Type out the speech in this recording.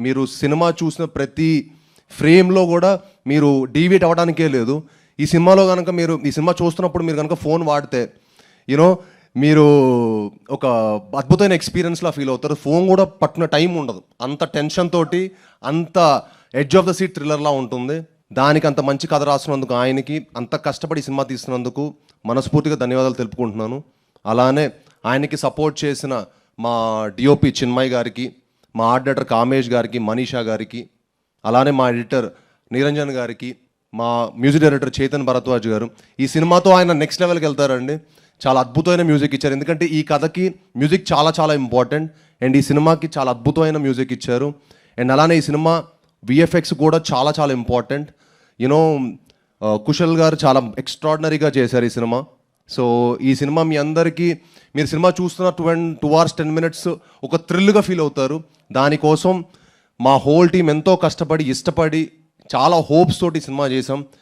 మీరు సినిమా చూసిన ప్రతి ఫ్రేమ్లో కూడా మీరు డీవియేట్ అవ్వడానికే లేదు. ఈ సినిమాలో కనుక మీరు ఈ సినిమా చూస్తున్నప్పుడు మీరు కనుక ఫోన్ వాడితే యూనో మీరు ఒక అద్భుతమైన ఎక్స్పీరియన్స్లా ఫీల్ అవుతారు. ఫోన్ కూడా పట్టిన టైం ఉండదు. అంత టెన్షన్ తోటి అంత ఎడ్జ్ ఆఫ్ ద సీట్ థ్రిల్లర్లా ఉంటుంది. దానికి అంత మంచి కథ రాసినందుకు ఆయనకి అంత కష్టపడి సినిమా తీసినందుకు మనస్ఫూర్తిగా ధన్యవాదాలు తెలుపుకుంటున్నాను. అలానే ఆయనకి సపోర్ట్ చేసిన మా డిఓపి చిన్మయ్ గారికి మా ఆర్ట్ కామేష్ గారికి మనీషా గారికి అలానే మా ఎడిటర్ నిరంజన్ గారికి మా మ్యూజిక్ డైరెక్టర్ చేతన్ భరద్వాజ్ గారు. ఈ సినిమాతో ఆయన నెక్స్ట్ లెవెల్కి వెళ్తారండి. చాలా అద్భుతమైన మ్యూజిక్ ఇచ్చారు. ఎందుకంటే ఈ కథకి మ్యూజిక్ చాలా చాలా ఇంపార్టెంట్. అండ్ ఈ సినిమాకి చాలా అద్భుతమైన మ్యూజిక్ ఇచ్చారు. అండ్ అలానే ఈ సినిమా విఎఫ్ఎక్స్ కూడా చాలా చాలా ఇంపార్టెంట్. యూనో uh, కుశల్ గారు చాలా ఎక్స్ట్రాడినరీగా చేశారు ఈ సినిమా. సో ఈ సినిమా మీ అందరికీ మీరు సినిమా చూస్తున్న two and two hours ten minutes ఒక థ్రిల్గా ఫీల్ అవుతారు. దానికోసం మా హోల్ టీం ఎంతో కష్టపడి ఇష్టపడి చాలా హోప్స్ తోటి సినిమా చేసాం